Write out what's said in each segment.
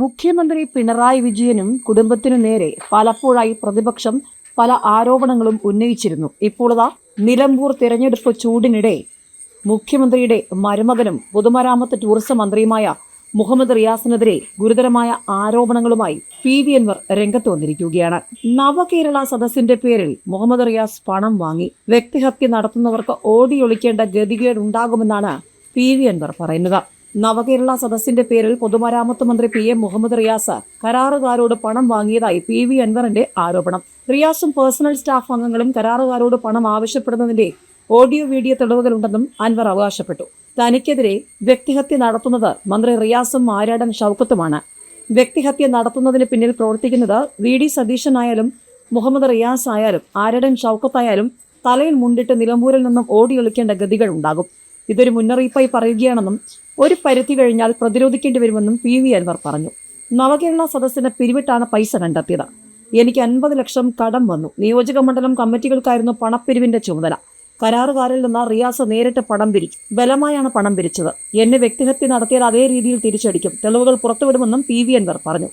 മുഖ്യമന്ത്രി പിണറായി വിജയനും കുടുംബത്തിനു നേരെ പലപ്പോഴായി പ്രതിപക്ഷം പല ആരോപണങ്ങളും ഉന്നയിച്ചിരുന്നു. ഇപ്പോഴതാ നിലമ്പൂർ തിരഞ്ഞെടുപ്പ് ചൂടിനിടെ മുഖ്യമന്ത്രിയുടെ മരുമകനും പൊതുമരാമത്ത് ടൂറിസം മന്ത്രിയുമായ മുഹമ്മദ് റിയാസിനെതിരെ ഗുരുതരമായ ആരോപണങ്ങളുമായി പി വി എൻവർ രംഗത്ത് വന്നിരിക്കുകയാണ്. നവകേരള സദസ്സിന്റെ പേരിൽ മുഹമ്മദ് റിയാസ് പണം വാങ്ങി വ്യക്തിഹത്യ നടത്തുന്നവർക്ക് ഓടിയൊളിക്കേണ്ട ഗതികേടുണ്ടാകുമെന്നാണ് പി വി എൻവർ പറയുന്നത്. നവകേരള സദസ്സിന്റെ പേരിൽ പൊതുമരാമത്ത് മന്ത്രി പി എം മുഹമ്മദ് റിയാസ് കരാറുകാരോട് പണം വാങ്ങിയതായി പി വി അൻവറിന്റെ ആരോപണം. റിയാസും പേഴ്സണൽ സ്റ്റാഫ് അംഗങ്ങളും കരാറുകാരോട് പണം ആവശ്യപ്പെടുന്നതിന്റെ ഓഡിയോ വീഡിയോ തെളിവുകളുണ്ടെന്നും അൻവർ അവകാശപ്പെട്ടു. തനിക്കെതിരെ വ്യക്തിഹത്യ നടത്തുന്നത് മന്ത്രി റിയാസും ആരാടൻ ഷൗക്കത്തുമാണ്. വ്യക്തിഹത്യ നടത്തുന്നതിന് പിന്നിൽ പ്രവർത്തിക്കുന്നത് വി ഡി സതീശനായാലും മുഹമ്മദ് റിയാസ് ആയാലും ആരടൻ ഷൗക്കത്തായാലും തലയിൽ മുണ്ടിട്ട് നിലമ്പൂരിൽ നിന്നും ഓടിയൊളിക്കേണ്ട ഗതികൾ ഉണ്ടാകും. ഇതൊരു മുന്നറിയിപ്പായി പറയുകയാണെന്നും ഒരു പരിധി കഴിഞ്ഞാൽ പ്രതിരോധിക്കേണ്ടി വരുമെന്നും പി വി അൻവർ പറഞ്ഞു. നവകേരള സദസ്സിന് പിരിവിട്ടാണ് പൈസ കണ്ടെത്തിയത്. എനിക്ക് അൻപത് ലക്ഷം കടം വന്നു. നിയോജക മണ്ഡലം കമ്മിറ്റികൾക്കായിരുന്നു പണപ്പിരിവിന്റെ ചുമതല. കരാറുകാരിൽ നിന്ന് റിയാസ് നേരിട്ട് പണം പിരിച്ചു. ബലമായാണ് പണം പിരിച്ചത്. എന്നെ വ്യക്തിഹത്യ നടത്തിയാൽ അതേ രീതിയിൽ തിരിച്ചടിക്കും. തെളിവുകൾ പുറത്തുവിടുമെന്നും പി വി അൻവർ പറഞ്ഞു.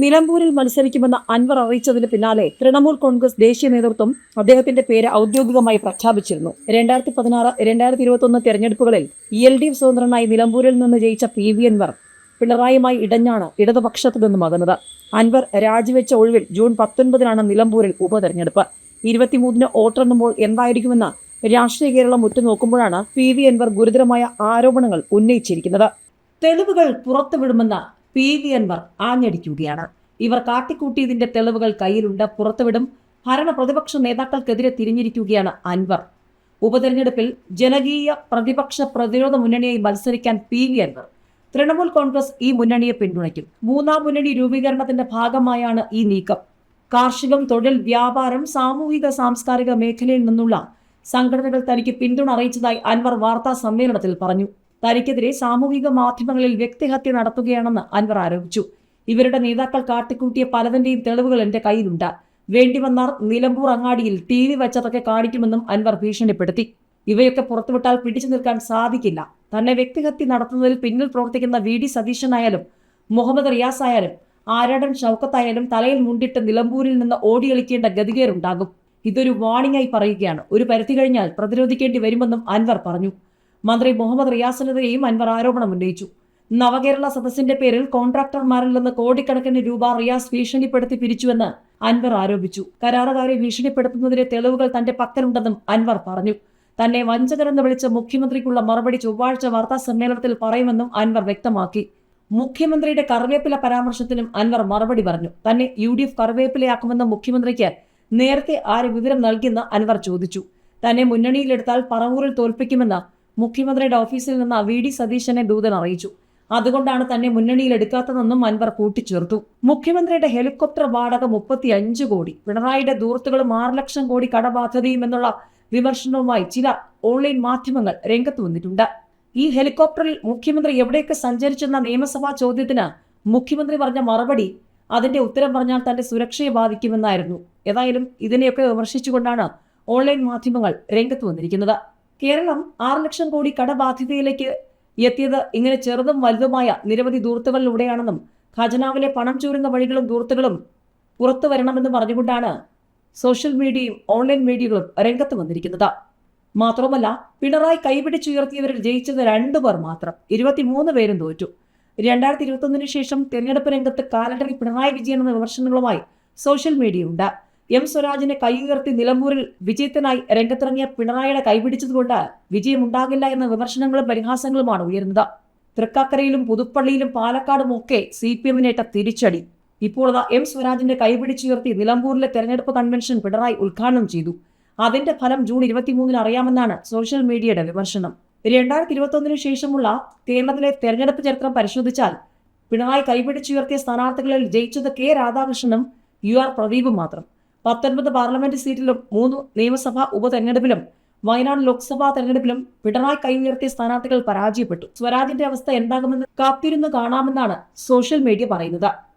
നിലമ്പൂരിൽ മത്സരിക്കുമെന്ന് അൻവർ അറിയിച്ചതിന് പിന്നാലെ തൃണമൂൽ കോൺഗ്രസ് ദേശീയ നേതൃത്വം അദ്ദേഹത്തിന്റെ പേര് ഔദ്യോഗികമായി പ്രഖ്യാപിച്ചിരുന്നു. രണ്ടായിരത്തി പതിനാറ് രണ്ടായിരത്തി ഇരുപത്തൊന്ന് തെരഞ്ഞെടുപ്പുകളിൽ എൽ ഡി എഫ് സ്വതന്ത്രനായി നിലമ്പൂരിൽ നിന്ന് ജയിച്ച പി വി അൻവർ പിണറായിയുമായി ഇടഞ്ഞാണ് ഇടതുപക്ഷത്തു നിന്നും അകന്നത്. അൻവർ രാജിവെച്ച ഒഴിവിൽ ജൂൺ പത്തൊൻപതിനാണ് നിലമ്പൂരിൽ ഉപതെരഞ്ഞെടുപ്പ്. ഇരുപത്തിമൂന്നിന് വോട്ടെണ്ണുമ്പോൾ എന്തായിരിക്കുമെന്ന് രാഷ്ട്രീയ കേരളം ഉറ്റുനോക്കുമ്പോഴാണ് പി വി അൻവർ ഗുരുതരമായ ആരോപണങ്ങൾ ഉന്നയിച്ചിരിക്കുന്നത്. തെളിവുകൾ പുറത്തുവിടുമെന്ന് പി വി അൻവർ ആഞ്ഞടിക്കുകയാണ്. ഇവർ കാട്ടിക്കൂട്ടിയതിന്റെ തെളിവുകൾ കയ്യിലുണ്ട് പുറത്തുവിടും. ഭരണ പ്രതിപക്ഷ നേതാക്കൾക്കെതിരെ തിരിഞ്ഞിരിക്കുകയാണ് അൻവർ. ഉപതെരഞ്ഞെടുപ്പിൽ ജനകീയ പ്രതിപക്ഷ പ്രതിരോധ മുന്നണിയായി മത്സരിക്കാൻ പി വി അൻവർ തൃണമൂൽ കോൺഗ്രസ് ഈ മുന്നണിയെ പിന്തുണയ്ക്കും. മൂന്നാം മുന്നണി രൂപീകരണത്തിന്റെ ഭാഗമായാണ് ഈ നീക്കം. കാർഷികം തൊഴിൽ വ്യാപാരം സാമൂഹിക സാംസ്കാരിക മേഖലയിൽ നിന്നുള്ള സംഘടനകൾ തനിക്ക് പിന്തുണ അറിയിച്ചതായി അൻവർ വാർത്താ സമ്മേളനത്തിൽ പറഞ്ഞു. തനിക്കെതിരെ സാമൂഹിക മാധ്യമങ്ങളിൽ വ്യക്തിഹത്യ നടത്തുകയാണെന്ന് അൻവർ ആരോപിച്ചു. ഇവരുടെ നേതാക്കൾ കാട്ടിക്കൂട്ടിയ പലതിന്റെയും തെളിവുകൾ എന്റെ കയ്യിലുണ്ട്. വേണ്ടി വന്നാർ നിലമ്പൂർ അങ്ങാടിയിൽ ടി വി വെച്ചതൊക്കെ കാണിക്കുമെന്നും അൻവർ ഭീഷണിപ്പെടുത്തി. ഇവയൊക്കെ പുറത്തുവിട്ടാൽ പിടിച്ചു നിൽക്കാൻ സാധിക്കില്ല. തന്നെ വ്യക്തിഹത്യ നടത്തുന്നതിൽ പിന്നിൽ പ്രവർത്തിക്കുന്ന വി ഡി സതീശനായാലും മുഹമ്മദ് റിയാസ് ആയാലും ആരാടൻ ഷൗക്കത്തായാലും തലയിൽ മുണ്ടിട്ട് നിലമ്പൂരിൽ നിന്ന് ഓടിയളിക്കേണ്ട ഗതികേറുണ്ടാകും ഇതൊരു വാണിംഗായി പറയുകയാണ്. ഒരു പരിധി കഴിഞ്ഞാൽ പ്രതിരോധിക്കേണ്ടി വരുമെന്നും അൻവർ പറഞ്ഞു. മന്ത്രി മുഹമ്മദ് റിയാസിനെതിരെയും അൻവർ ആരോപണം ഉന്നയിച്ചു. നവകേരള സദസ്സിന്റെ പേരിൽ കോൺട്രാക്ടർമാരിൽ നിന്ന് കോടിക്കണക്കിന് രൂപ റിയാസ് ഭീഷണിപ്പെടുത്തി പിരിച്ചുവെന്ന് അൻവർ ആരോപിച്ചു. കരാറുകാരെ ഭീഷണിപ്പെടുത്തുന്നതിന്റെ തെളിവുകൾ തന്റെ പക്കലുണ്ടെന്നും അൻവർ പറഞ്ഞു. തന്നെ വഞ്ചകരെന്ന് വിളിച്ച മുഖ്യമന്ത്രിക്കുള്ള മറുപടി ചൊവ്വാഴ്ച വാർത്താ സമ്മേളനത്തിൽ പറയുമെന്നും അൻവർ വ്യക്തമാക്കി. മുഖ്യമന്ത്രിയുടെ കറിവേപ്പില പരാമർശത്തിനും അൻവർ മറുപടി പറഞ്ഞു. തന്നെ യു ഡി എഫ് കറിവേപ്പിലയാക്കുമെന്ന മുഖ്യമന്ത്രിക്ക് നേരത്തെ ആര് വിവരം നൽകിയെന്ന് അൻവർ ചോദിച്ചു. തന്നെ മുന്നണിയിലെടുത്താൽ പറവൂരിൽ തോൽപ്പിക്കുമെന്ന് മുഖ്യമന്ത്രിയുടെ ഓഫീസിൽ നിന്ന് വി ഡി സതീശനെ ദൂതൻ അറിയിച്ചു. അതുകൊണ്ടാണ് തന്നെ മുന്നണിയിൽ എടുക്കാത്തതെന്നും അൻവർ കൂട്ടിച്ചേർത്തു. മുഖ്യമന്ത്രിയുടെ ഹെലികോപ്റ്റർ വാടക മുപ്പത്തി അഞ്ച് കോടി. പിണറായിയുടെ ദൂർത്തുകളും ആറ് ലക്ഷം കോടി കടബാധ്യതയും എന്നുള്ള വിമർശനവുമായി ചില ഓൺലൈൻ മാധ്യമങ്ങൾ രംഗത്ത് വന്നിട്ടുണ്ട്. ഈ ഹെലികോപ്റ്ററിൽ മുഖ്യമന്ത്രി എവിടെയൊക്കെ സഞ്ചരിച്ചെന്ന നിയമസഭാ ചോദ്യത്തിന് മുഖ്യമന്ത്രി പറഞ്ഞ മറുപടി അതിന്റെ ഉത്തരം പറഞ്ഞാൽ തന്റെ സുരക്ഷയെ ബാധിക്കുമെന്നായിരുന്നു. ഏതായാലും ഇതിനെയൊക്കെ വിമർശിച്ചുകൊണ്ടാണ് ഓൺലൈൻ മാധ്യമങ്ങൾ രംഗത്ത് വന്നിരിക്കുന്നത്. കേരളം ആറ് ലക്ഷം കോടി കടബാധ്യതയിലേക്ക് എത്തിയത് ഇങ്ങനെ ചെറുതും വലുതുമായ നിരവധി ദൂർത്തുകളിലൂടെയാണെന്നും ഖജനാവിലെ പണം ചോരുന്ന വഴികളും ദൂർത്തുകളും പുറത്തു വരണമെന്ന് പറഞ്ഞുകൊണ്ടാണ് സോഷ്യൽ മീഡിയയും ഓൺലൈൻ മീഡിയകളും രംഗത്ത് വന്നിരിക്കുന്നത്. മാത്രമല്ല പിണറായി കൈപിടിച്ചുയർത്തിയവരിൽ ജയിച്ചത് രണ്ടു പേർ മാത്രം. ഇരുപത്തിമൂന്ന് പേരും തോറ്റു. രണ്ടായിരത്തി ഇരുപത്തൊന്നിന് ശേഷം തെരഞ്ഞെടുപ്പ് രംഗത്ത് കാലണ്ടറിൽ പിണറായി വിജയൻ എന്ന വിമർശനങ്ങളുമായി സോഷ്യൽ മീഡിയയുണ്ട്. എം സ്വരാജിനെ കൈയുയർത്തി നിലമ്പൂരിൽ വിജയത്തിനായി രംഗത്തിറങ്ങിയ പിണറായിയുടെ കൈപിടിച്ചതുകൊണ്ട് വിജയമുണ്ടാകില്ല എന്ന വിമർശനങ്ങളും പരിഹാസങ്ങളുമാണ് ഉയരുന്നത്. തൃക്കാക്കരയിലും പുതുപ്പള്ളിയിലും പാലക്കാടും ഒക്കെ സി പി എമ്മിനേറ്റ തിരിച്ചടി. ഇപ്പോൾ എം സ്വരാജിന്റെ കൈപിടിച്ചുയർത്തി നിലമ്പൂരിലെ തെരഞ്ഞെടുപ്പ് കൺവെൻഷൻ പിണറായി ഉദ്ഘാടനം ചെയ്തു. അതിന്റെ ഫലം ജൂൺ ഇരുപത്തിമൂന്നിന് അറിയാമെന്നാണ് സോഷ്യൽ മീഡിയയുടെ വിമർശനം. രണ്ടായിരത്തി ഇരുപത്തൊന്നിനു ശേഷമുള്ള കേരളത്തിലെ തെരഞ്ഞെടുപ്പ് ചരിത്രം പരിശോധിച്ചാൽ പിണറായി കൈപിടിച്ചുയർത്തിയ സ്ഥാനാർത്ഥികളിൽ ജയിച്ചത് കെ രാധാകൃഷ്ണനും യു ആർ പ്രദീപും മാത്രം. പത്തൊൻപത് പാർലമെന്റ് സീറ്റിലും മൂന്ന് നിയമസഭാ ഉപതെരഞ്ഞെടുപ്പിലും വയനാട് ലോക്സഭാ തെരഞ്ഞെടുപ്പിലും പിണറായി കൈ ഉയർത്തിയ സ്ഥാനാർത്ഥികൾ പരാജയപ്പെട്ടു. സ്വരാജിന്റെ അവസ്ഥ എന്താകുമെന്ന് കാത്തിരുന്ന് കാണാമെന്നാണ് സോഷ്യൽ മീഡിയ പറയുന്നത്.